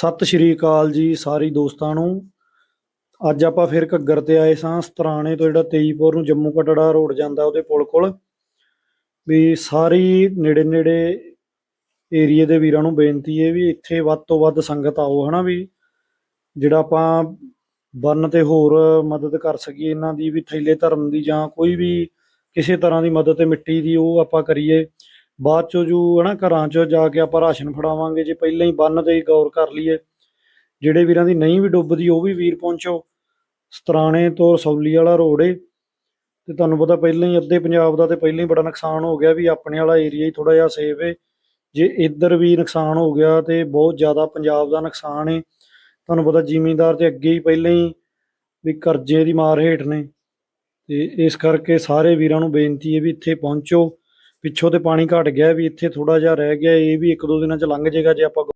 ਸਤਿ ਸ਼੍ਰੀ ਅਕਾਲ ਜੀ ਸਾਰੀ ਦੋਸਤਾਂ ਨੂੰ। ਅੱਜ ਆਪਾਂ ਫਿਰ ਘੱਗਰ ਤੇ ਆਏ ਸਾਂ, ਸਤਰਾਣੇ ਤੋਂ ਜਿਹੜਾ ਤੇਜ਼ਪੁਰ ਨੂੰ ਜੰਮੂ ਕਟੜਾ ਰੋਡ ਜਾਂਦਾ ਉਹਦੇ ਪੁਲ ਕੋਲ। ਵੀ ਸਾਰੀ ਨੇੜੇ ਨੇੜੇ ਏਰੀਏ ਦੇ ਵੀਰਾਂ ਨੂੰ ਬੇਨਤੀ ਹੈ ਵੀ ਇੱਥੇ ਵੱਧ ਤੋਂ ਵੱਧ ਸੰਗਤ ਆਓ, ਹਨਾ ਵੀ ਜਿਹੜਾ ਆਪਾਂ ਬੰਨ ਤੇ ਹੋਰ ਮਦਦ ਕਰ ਸਕੀਏ ਇਹਨਾਂ ਦੀ, ਵੀ ਥੈਲੇ ਧਰਮ ਦੀ ਜਾਂ ਕੋਈ ਵੀ ਕਿਸੇ ਤਰ੍ਹਾਂ ਦੀ ਮਦਦ ਤੇ ਮਿੱਟੀ ਦੀ ਉਹ ਆਪਾਂ ਕਰੀਏ। ਬਾਅਦ ਚੋਂ ਜੋ ਹਨਾ, ਘਰਾਂ 'ਚ ਜਾ ਕੇ ਆਪਾਂ ਰਾਸ਼ਨ ਫੜਾਵਾਂਗੇ, ਜੇ ਪਹਿਲਾਂ ਹੀ ਬੰਨ ਤੇ ਹੀ ਗੌਰ ਕਰ ਲਈਏ। ਜਿਹੜੇ ਵੀਰਾਂ ਦੀ ਨਹੀਂ ਵੀ ਡੁੱਬਦੀ, ਉਹ ਵੀ ਵੀਰ ਪਹੁੰਚੋ। ਸਤਰਾਣੇ ਤੋਂ ਰਸੌਲੀ ਵਾਲਾ ਰੋਡ ਏ। ਤੇ ਤੁਹਾਨੂੰ ਪਤਾ ਪਹਿਲਾਂ ਹੀ ਅੱਧੇ ਪੰਜਾਬ ਦਾ ਤੇ ਪਹਿਲਾਂ ਹੀ ਬੜਾ ਨੁਕਸਾਨ ਹੋ ਗਿਆ ਵੀ ਆਪਣੇ ਵਾਲਾ ਏਰੀਆ ਹੀ ਥੋੜਾ ਜਿਹਾ ਸੇਫ ਏ। ਜੇ ਇੱਧਰ ਵੀ ਨੁਕਸਾਨ ਹੋ ਗਿਆ ਤੇ ਬਹੁਤ ਜ਼ਿਆਦਾ ਪੰਜਾਬ ਦਾ ਨੁਕਸਾਨ ਏ। ਤੁਹਾਨੂੰ ਪਤਾ ਜ਼ਿਮੀਂਦਾਰ ਤੇ ਅੱਗੇ ਹੀ ਪਹਿਲਾਂ ਹੀ ਵੀ ਕਰਜ਼ੇ ਦੀ ਮਾਰ ਹੇਠ ਨੇ। ਤੇ ਇਸ ਕਰਕੇ ਸਾਰੇ ਵੀਰਾਂ ਨੂੰ ਬੇਨਤੀ ਹੈ ਵੀ ਇੱਥੇ ਪਹੁੰਚੋ। ਪਿੱਛੋਂ ਤੇ ਪਾਣੀ ਘਟ ਗਿਆ ਵੀ ਇੱਥੇ ਥੋੜਾ ਜਿਹਾ ਰਹਿ ਗਿਆ, ਇਹ ਵੀ ਇੱਕ ਦੋ ਦਿਨਾਂ ਚ ਲੰਘ ਜਾਏਗਾ ਜੇ ਆਪਾਂ